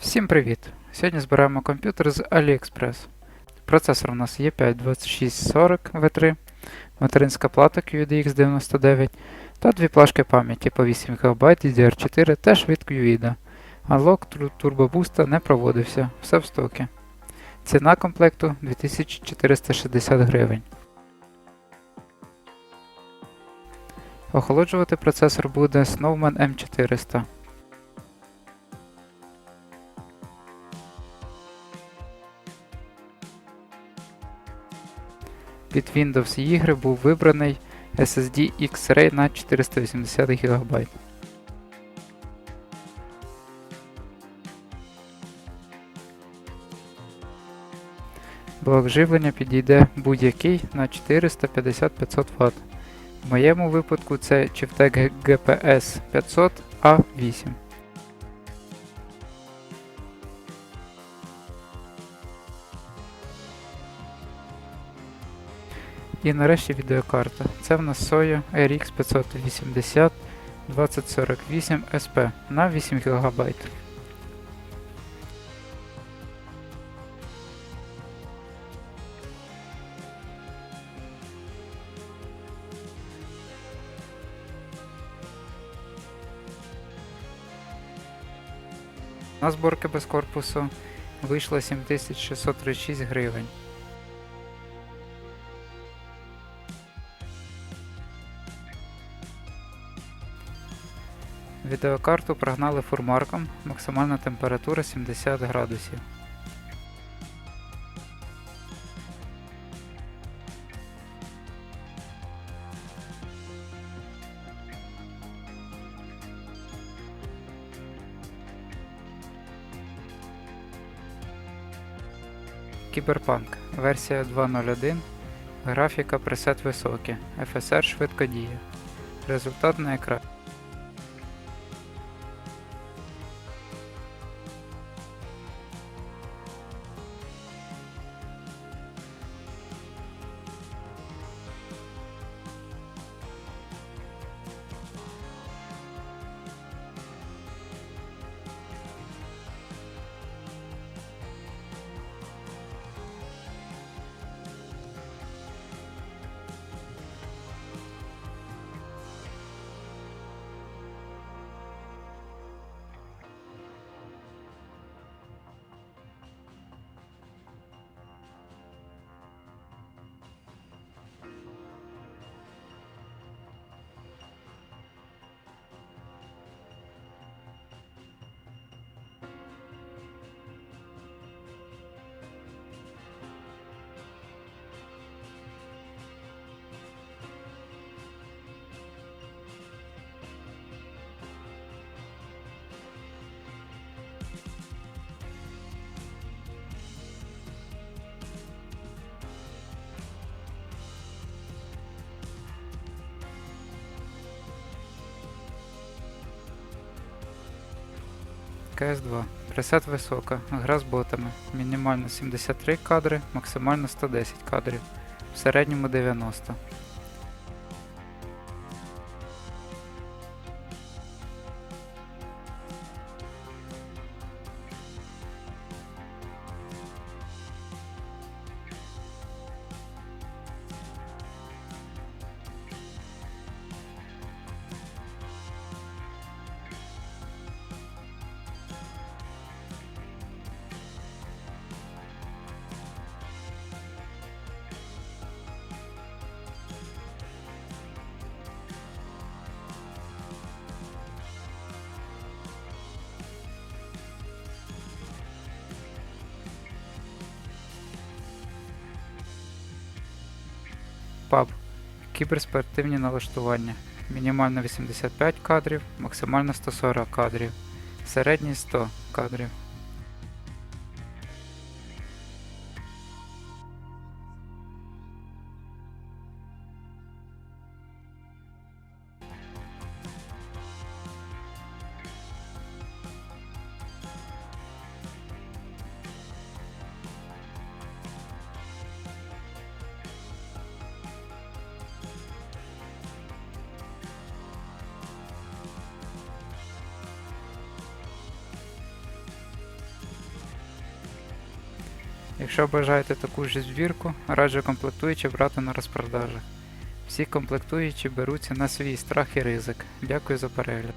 Всім привіт! Сьогодні збираємо комп'ютер з AliExpress. Процесор у нас є 5 2640 v3, материнська плата QEDX 99 та дві плашки пам'яті по 8 ГБ DDR4 теж від Tur- Turbo Boost не проводився, все в стокі. Ціна комплекту 2460 гривень. Охолоджувати процесор буде Snowman M400. Під Windows ігри був вибраний SSD X-Ray на 480 ГБ. Блок живлення підійде будь-який на 450-500 Вт. В моєму випадку це Chivtec GPS 500 І нарешті відеокарта. Це в нас Soya RX 580 2048 SP на 8 ГБ. На зборки без корпусу вийшло 7636 гривень. Відеокарту прогнали фурмарком, максимальна температура 70 градусів. Кіберпанк. Версія 2.01. Графіка пресет високі. FSR швидко діє. Результат на екрані. КС2. Пресет висока. Гра з ботами. Мінімально 73 кадри, максимально 110 кадрів. В середньому 90. PUB. Кіберспортивні налаштування. Мінімально 85 кадрів, максимально 140 кадрів. Середній 100 кадрів. Якщо бажаєте таку ж збірку, раджу комплектуючі брати на розпродажах. Всі комплектуючі беруться на свій страх і ризик. Дякую за перегляд.